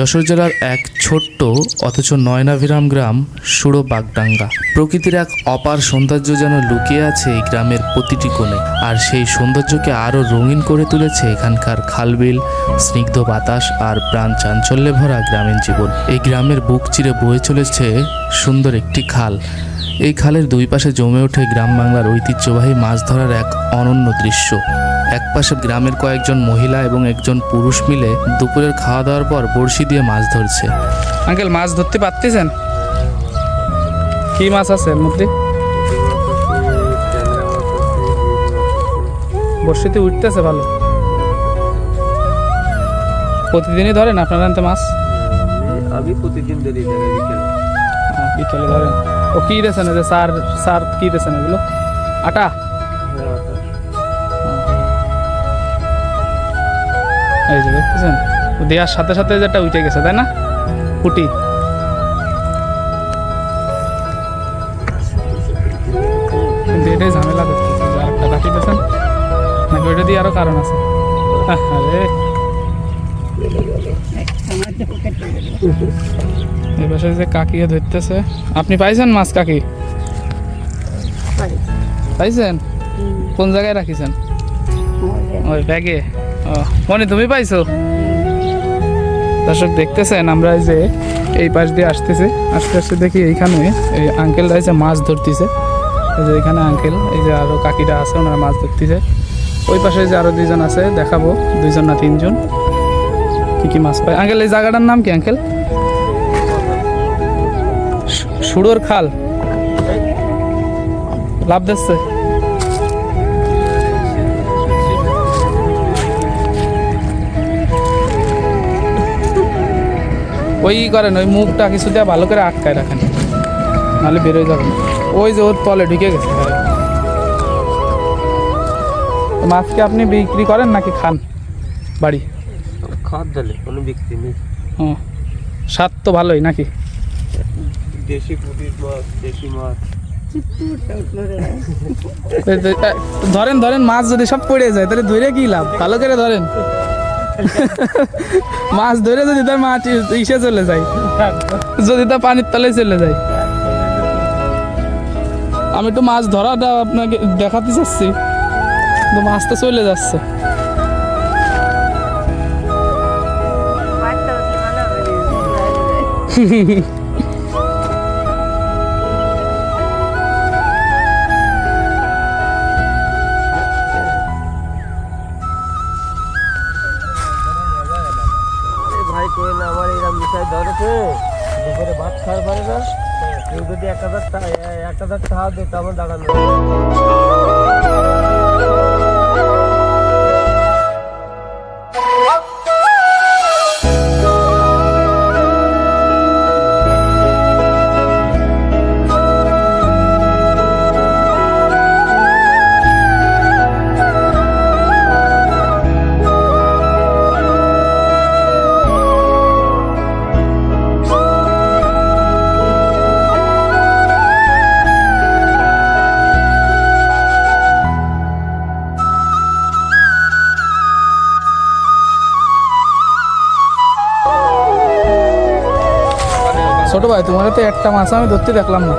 যশোর জেলার এক ছোট্ট, অথচ নয়নাভিরাম গ্রাম সুড়ো বাগডাঙ্গা প্রকৃতির এক অপার সৌন্দর্য যেন লুকিয়ে আছে এই গ্রামের প্রতিটি কোণে। আর সেই সৌন্দর্যকে আরও রঙিন করে তুলেছে এখানকার খালবিল, স্নিগ্ধ বাতাস আর প্রাণ চাঞ্চল্যে ভরা গ্রামীণ জীবন। এই গ্রামের বুক চিরে বয়ে চলেছে সুন্দর একটি খাল। এই খালের দুই পাশে জমে ওঠে গ্রাম বাংলার ঐতিহ্যবাহী মাছ ধরার এক অনন্য দৃশ্য। এক পাশে গ্রামের কয়েকজন মহিলা এবং একজন পুরুষ মিলে দুপুরের খাওয়া দাওয়ার পর বড়শি দিয়ে মাছ ধরছে। আঙ্কেল মাছ ধরতে পারতেছেন? কি মাছ আছে মধ্যে বর্ষিতে উঠতেছে ভালো। প্রতিদিনই ধরেন আপনারা আনতে মাছ? আমি প্রতিদিন ধরি বিকেলে। হ্যাঁ, বিকেলে ধরেন। ও কি দিয়েছেন যে সার সার কি দিয়েছেন এগুলো? আটা? এই যে দেখতেছেন দেওয়ার সাথে সাথে যেটা উঠে গেছে, তাই না? কিন্তু এটাই ঝামেলা করতেছে যে আরেকটা কাটি দিয়েছেন নাকি ওইটা দিয়ে আরও কারণ আছে? আরে এই যে কাকিয়ে ধরতেছে। আপনি পাইছেন মাছ, কাকি? পাইছেন? কোন জায়গায় রাখিছেন? ওই ব্যাগে। মনে, তুমি পাইছো? দর্শক দেখতেছেন, আমরা যে এই পাশ দিয়ে আসতেছি। আস্তে আস্তে দেখি এইখানে এই আঙ্কেল রয়েছে মাছ ধরতেছে। এই যে এখানে আঙ্কেল এই যে আরও কাকিরা আছে, ওনারা মাছ ধরতেছে। ওই পাশে যে আরও দুইজন আছে, দেখাবো, দুইজন না তিনজন। কি কি মাছ পায়? আঙ্কেল এই জায়গাটার নাম কি আঙ্কেল সুড়োর খাল। লাভ দিচ্ছে। ওই করেন ওই মুখটা কিছু দিয়ে ভালো করে আটকায় রাখেন। নাহলে বেরোয় যাবে না। ওই যে ওর তলে ঢুকে গেছে। ভাই। তো মাছ কি আপনি বিক্রি করেন নাকি খান বাড়ি? খাওয়ার দলে কোনো বিক্রি নেই। ও স্বাদ তো ভালোই নাকি? দেশি পুটির মাছ দেশি মাছ। ধরেন ধরেন মাছ যদি সব পড়ে যায় তাহলে ধরে কি লাভ? ভালো করে ধরেন। মাছ ধরে যদি তার মাছ ইসে চলে যায় যদি তা পানির তলে চলে যায়। আমি একটু মাছ ধরাটা আপনাকে দেখাতে চাচ্ছি। কিন্তু মাছ তো চলে যাচ্ছে। এ ভাই না, আমার এরকম মিঠাই ধরেছে। দুপুরে ভাত খাওয়ার পারে না, কেউ যদি এক হাজার এক হাজার টাকা দিত আমার দাঁড়ানো ছোট ভাই তোমার তো একটা মাছ আমি ধরতে দেখলাম না।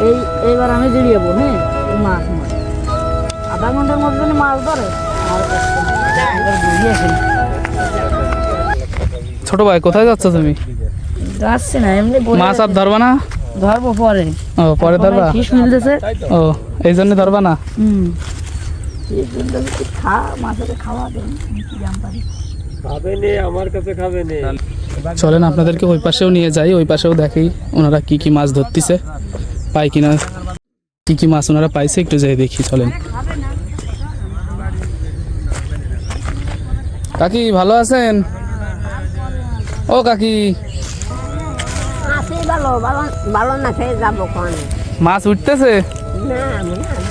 এই এইবার আমি জড়িয়ে যাব হ্যাঁ? মাছ মাছ। আধা ঘণ্টার মধ্যে মাছ ধরে। ছোট ভাই কোথায় যাচ্ছ তুমি? যাচ্ছে না এমনি মাছ আর ধরবা না? ধরবো পরে। ও পরে ধরবা? ও এই জন্য ধরবা না? হুম। এই জন্য একটু খা মাছের খাওয়া দেন কি জানতাম খাবে নে আমার কাছে খাবে চলেন আপনাদেরকে ওই পাশেও নিয়ে যাই ওই পাশেও দেখি ওনারা কি কি মাছ ধরতেছে। পায় কিনা কি কি মাছ ওনারা পাইছে একটু যাই দেখি চলেন। কাকি ভালো আছেন? ও কাকি। আছে ভালো ভালো ভালো না খেয়ে যাব কোন। মাছ উঠতেছে? পাই না।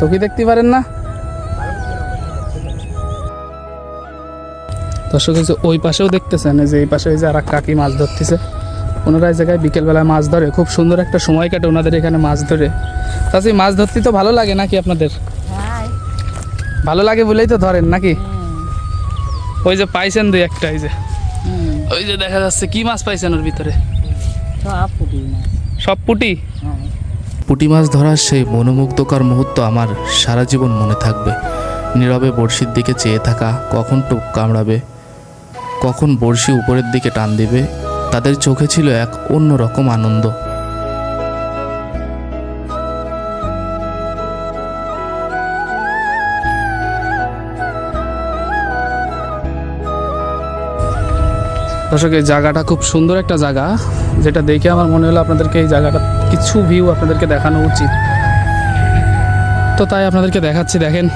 চোখে দেখতে পারেন না। দর্শক যে ওই পাশেও দেখতেছেন যে এই পাশে যে আর কাকি মাছ ধরতেছে। ওনারা এই জায়গায় বিকেলবেলায় মাছ ধরে। খুব সুন্দর একটা সময় কাটে ওনাদের এখানে মাছ ধরে। তাছাড়া মাছ ধরতে তো ভালো লাগে নাকি আপনাদের? ভালো লাগে বলেই তো ধরেন নাকি? ওই যে পাইছেন দুই একটা এই যে। ওই যে দেখা যাচ্ছে কি মাছ পাইছেন ওর ভিতরে? সব পুটি সব পুটি? হ্যাঁ। পুঁটি মাছ ধরার সেই মনোমুগ্ধকর মুহূর্ত আমার সারা জীবন মনে থাকবে। নীরবে বড়শির দিকে চেয়ে থাকা কখন টোপ কামড়াবে? কখন বড়শি উপরের দিকে টান দিবে? তাদের চোখে ছিল এক অন্যরকম আনন্দ। দর্শক, এই জায়গাটা খুব সুন্দর একটা জায়গা। যেটা দেখে আমার মনে হলো আপনাদেরকে এই জায়গাটা কিছু ভিউ আপনাদেরকে দেখানো উচিত। তো তাই আপনাদেরকে দেখাচ্ছি, দেখেন।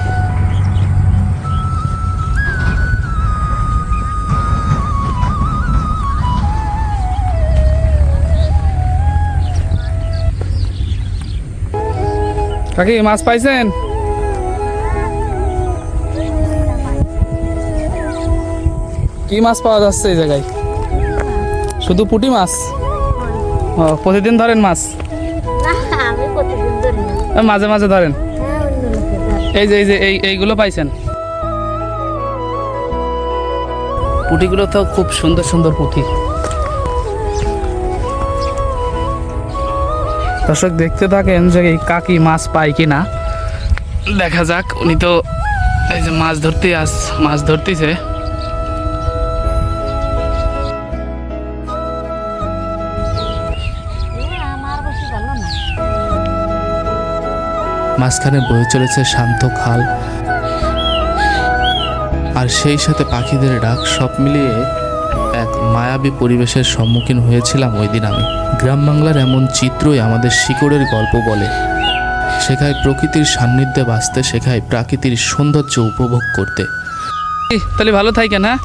কাকি, মাছ পাইছেন? কি মাছ পাওয়া যাচ্ছে এই জায়গায়? শুধু পুঁটি মাছ? ও প্রতিদিন ধরেন মাছ? না মাঝে মাঝে ধরেন। এই যে এই যে এই এইগুলো পাইছেন? পুঁটিগুলো তো খুব সুন্দর সুন্দর পুঁটি। দর্শক দেখতে থাকেন যে এই কাকি মাছ পায় কিনা। দেখা যাক উনি তো এই যে মাছ ধরতে আস মাছ ধরতেছে। মাঝখানে বয়ে চলেছে শান্ত খাল। আর সেই সাথে পাখিদের ডাক সব মিলিয়ে এক মায়াবী পরিবেশের সম্মুখীন হয়েছিলাম ওই দিন আমি। গ্রাম বাংলার এমন চিত্রই আমাদের শিকড়ের গল্প বলে। শেখায় প্রকৃতির সান্নিধ্যে বাঁচতে, শেখায় প্রাকৃতির সৌন্দর্য উপভোগ করতে। তাহলে ভালো থাকে হ্যাঁ?